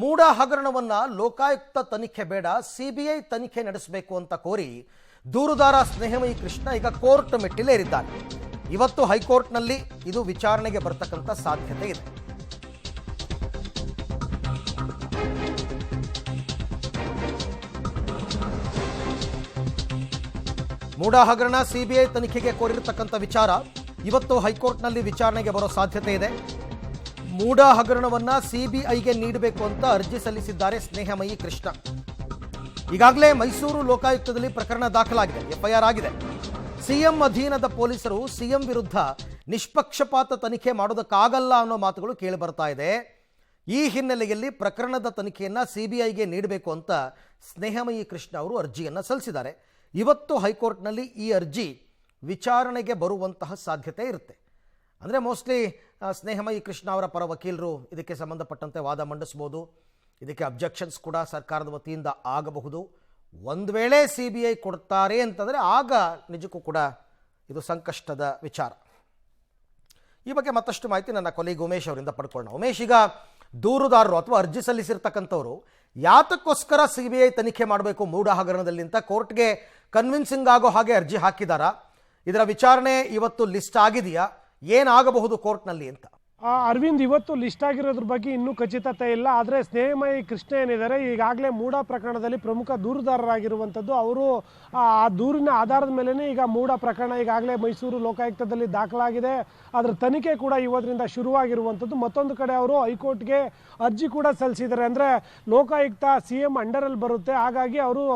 ಮೂಡ ಹಗರಣವನ್ನ ಲೋಕಾಯುಕ್ತ ತನಿಖೆ ಬೇಡ, ಸಿಬಿಐ ತನಿಖೆ ನಡೆಸಬೇಕು ಅಂತ ಕೋರಿ ದೂರುದಾರ ಸ್ನೇಹಮಯಿ ಕೃಷ್ಣ ಈಗ ಕೋರ್ಟ್ ಮೆಟ್ಟಿಲೇರಿದ್ದಾನೆ. ಇವತ್ತು ಹೈಕೋರ್ಟ್ನಲ್ಲಿ ಇದು ವಿಚಾರಣೆಗೆ ಬರ್ತಕ್ಕಂಥ ಸಾಧ್ಯತೆ ಇದೆ. ಮೂಡ ಹಗರಣ ಸಿಬಿಐ ತನಿಖೆಗೆ ಕೋರಿರತಕ್ಕಂಥ ವಿಚಾರ ಇವತ್ತು ಹೈಕೋರ್ಟ್ನಲ್ಲಿ ವಿಚಾರಣೆಗೆ ಬರೋ ಸಾಧ್ಯತೆ ಇದೆ. ಮೂಡ ಹಗರಣವನ್ನ ಸಿಬಿಐಗೆ ನೀಡಬೇಕು ಅಂತ ಅರ್ಜಿ ಸಲ್ಲಿಸಿದ್ದಾರೆ ಸ್ನೇಹಮಯಿ ಕೃಷ್ಣ. ಈಗಾಗಲೇ ಮೈಸೂರು ಲೋಕಾಯುಕ್ತದಲ್ಲಿ ಪ್ರಕರಣ ದಾಖಲಾಗಿದೆ, ಎಫ್ಐಆರ್ ಆಗಿದೆ. ಸಿಎಂ ಅಧೀನದ ಪೊಲೀಸರು ಸಿಎಂ ವಿರುದ್ಧ ನಿಷ್ಪಕ್ಷಪಾತ ತನಿಖೆ ಮಾಡೋದಕ್ಕಾಗಲ್ಲ ಅನ್ನೋ ಮಾತುಗಳು ಕೇಳಿ ಬರ್ತಾ ಇದೆ. ಈ ಹಿನ್ನೆಲೆಯಲ್ಲಿ ಪ್ರಕರಣದ ತನಿಖೆಯನ್ನ ಸಿಬಿಐಗೆ ನೀಡಬೇಕು ಅಂತ ಸ್ನೇಹಮಯಿ ಕೃಷ್ಣ ಅವರು ಅರ್ಜಿಯನ್ನು ಸಲ್ಲಿಸಿದ್ದಾರೆ. ಇವತ್ತು ಹೈಕೋರ್ಟ್ನಲ್ಲಿ ಈ ಅರ್ಜಿ ವಿಚಾರಣೆಗೆ ಬರುವಂತಹ ಸಾಧ್ಯತೆ ಇರುತ್ತೆ. ಅಂದರೆ ಮೋಸ್ಟ್ಲಿ ಸ್ನೇಹಮಯಿ ಕೃಷ್ಣ ಅವರ ಪರ ವಕೀಲರು ಇದಕ್ಕೆ ಸಂಬಂಧಪಟ್ಟಂತೆ ವಾದ ಮಂಡಿಸ್ಬೋದು. ಇದಕ್ಕೆ ಅಬ್ಜೆಕ್ಷನ್ಸ್ ಕೂಡ ಸರ್ಕಾರದ ವತಿಯಿಂದ ಆಗಬಹುದು. ಒಂದು ವೇಳೆ ಸಿ ಬಿ ಐ ಕೊಡ್ತಾರೆ ಅಂತಂದರೆ ಆಗ ನಿಜಕ್ಕೂ ಕೂಡ ಇದು ಸಂಕಷ್ಟದ ವಿಚಾರ. ಈ ಬಗ್ಗೆ ಮತ್ತಷ್ಟು ಮಾಹಿತಿ ನನ್ನ ಕೊಲೀಗ್ ಉಮೇಶ್ ಅವರಿಂದ ಪಡ್ಕೊಳ್ಳೋಣ. ಉಮೇಶ್, ಈಗ ದೂರುದಾರರು ಅಥವಾ ಅರ್ಜಿ ಸಲ್ಲಿಸಿರ್ತಕ್ಕಂಥವ್ರು ಯಾತಕ್ಕೋಸ್ಕರ ಸಿ ಬಿ ಐ ತನಿಖೆ ಮಾಡಬೇಕು ಮೂಡ ಹಗರಣದಲ್ಲಿ ಅಂತ ಕೋರ್ಟ್ಗೆ ಕನ್ವಿನ್ಸಿಂಗ್ ಆಗೋ ಹಾಗೆ ಅರ್ಜಿ ಹಾಕಿದಾರಾ? ಇದರ ವಿಚಾರಣೆ ಇವತ್ತು ಲಿಸ್ಟ್ ಆಗಿದೆಯಾ? ಏನಾಗಬಹುದು ಕೋರ್ಟ್ನಲ್ಲಿ ಅಂತ. ಅರವಿಂದ್ ಇವತ್ತು ಲಿಸ್ಟ್ ಆಗಿರೋದ್ರ ಬಗ್ಗೆ ಇನ್ನೂ ಖಚಿತತೆ ಇಲ್ಲ. ಆದರೆ ಸ್ನೇಹಮಯ ಕೃಷ್ಣ ಏನಿದ್ದಾರೆ, ಈಗಾಗಲೇ ಮೂಡ ಪ್ರಕರಣದಲ್ಲಿ ಪ್ರಮುಖ ದೂರುದಾರರಾಗಿರುವಂಥದ್ದು ಅವರು. ಆ ದೂರಿನ ಆಧಾರದ ಮೇಲೇ ಈಗ ಮೂಡ ಪ್ರಕರಣ ಈಗಾಗಲೇ ಮೈಸೂರು ಲೋಕಾಯುಕ್ತದಲ್ಲಿ ದಾಖಲಾಗಿದೆ. ಅದರ ತನಿಖೆ ಕೂಡ ಇವತ್ತಿನಿಂದ ಶುರುವಾಗಿರುವಂಥದ್ದು. ಮತ್ತೊಂದು ಕಡೆ ಅವರು ಹೈಕೋರ್ಟ್ಗೆ ಅರ್ಜಿ ಕೂಡ ಸಲ್ಲಿಸಿದ್ದಾರೆ. ಅಂದರೆ ಲೋಕಾಯುಕ್ತ ಸಿ ಎಂ ಅಂಡರಲ್ಲಿ ಬರುತ್ತೆ. ಹಾಗಾಗಿ ಅವರು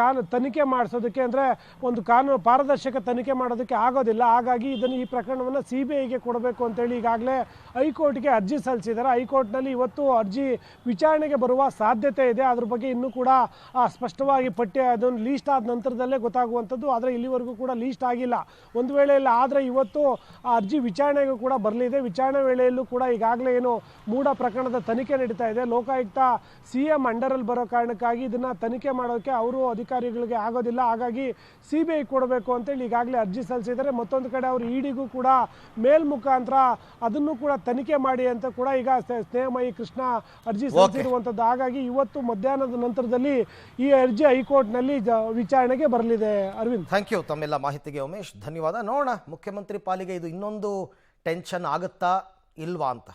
ಕಾನು, ತನಿಖೆ ಮಾಡಿಸೋದಕ್ಕೆ ಅಂದರೆ ಒಂದು ಕಾನೂನು ಪಾರದರ್ಶಕ ತನಿಖೆ ಮಾಡೋದಕ್ಕೆ ಆಗೋದಿಲ್ಲ. ಹಾಗಾಗಿ ಇದನ್ನು ಈ ಪ್ರಕರಣವನ್ನು ಸಿ ಬಿ ಐಗೆ ಕೊಡಬೇಕು ಅಂತೇಳಿ ಈಗಾಗಲೇ ಹೈಕೋರ್ಟ್ಗೆ ಅರ್ಜಿ ಸಲ್ಲಿಸಿದ್ದಾರೆ. ಹೈಕೋರ್ಟ್ನಲ್ಲಿ ಇವತ್ತು ಅರ್ಜಿ ವಿಚಾರಣೆಗೆ ಬರುವ ಸಾಧ್ಯತೆ ಇದೆ. ಅದ್ರ ಬಗ್ಗೆ ಇನ್ನೂ ಕೂಡ ಸ್ಪಷ್ಟವಾಗಿ ಪಠ್ಯ ಅದನ್ನು ಲೀಸ್ಟ್ ಆದ ನಂತರದಲ್ಲೇ ಗೊತ್ತಾಗುವಂಥದ್ದು. ಆದರೆ ಇಲ್ಲಿವರೆಗೂ ಕೂಡ ಲೀಸ್ಟ್ ಆಗಿಲ್ಲ. ಒಂದು ವೇಳೆ ಇಲ್ಲ ಆದರೆ ಇವತ್ತು ಆ ಅರ್ಜಿ ವಿಚಾರಣೆಗೂ ಕೂಡ ಬರಲಿದೆ. ವಿಚಾರಣೆ ವೇಳೆಯಲ್ಲೂ ಕೂಡ ಈಗಾಗಲೇ ಏನು ಮೂಡ ಪ್ರಕರಣದ ತನಿಖೆ ನಡೀತಾ ಇದೆ. ಲೋಕಾಯುಕ್ತ ಸಿ ಎಂ ಅಂಡರಲ್ಲಿ ಬರೋ ಕಾರಣಕ್ಕಾಗಿ ಇದನ್ನು ತನಿಖೆ ಮಾಡೋಕ್ಕೆ ಅವರು ಅಧಿಕಾರಿಗಳಿಗೆ ಆಗೋದಿಲ್ಲ. ಹಾಗಾಗಿ ಸಿ ಬಿ ಐ ಕೊಡಬೇಕು ಅಂತೇಳಿ ಈಗಾಗಲೇ ಅರ್ಜಿ ಸಲ್ಲಿಸಿದ್ದಾರೆ. ಮತ್ತೊಂದು ಕಡೆ ಅವರು ಇಡಿಗೂ ಕೂಡ ಮೇಲ್ಮುಖಾಂತರ ಅದನ್ನು ಕೂಡ ತನಿಖೆ ಮಾಡಿ ಅಂತ ಕೂಡ ಈಗ ಸ್ನೇ- ಸ್ನೇಹಮಯಿ ಕೃಷ್ಣ ಅರ್ಜಿ ಸಲ್ಲಿಸಿರುವಂಥದ್ದು ಹಾಗಾಗಿ ಇವತ್ತು ಮಧ್ಯಾಹ್ನದ ನಂತರದಲ್ಲಿ ಈ ಅರ್ಜಿ ಹೈಕೋರ್ಟ್ನಲ್ಲಿ ವಿಚಾರಣೆಗೆ ಬರಲಿದೆ. ಅರವಿಂದ್. ಥ್ಯಾಂಕ್ ಯು ತಮ್ಮೆಲ್ಲ ಮಾಹಿತಿಗೆ ಉಮೇಶ್ ಧನ್ಯವಾದ. ನೋಡೋಣ ಮುಖ್ಯಮಂತ್ರಿ ಪಾಲಿಗೆ ಇದು ಇನ್ನೊಂದು ಟೆನ್ಷನ್ ಆಗುತ್ತಾ ಇಲ್ವಾ ಅಂತ.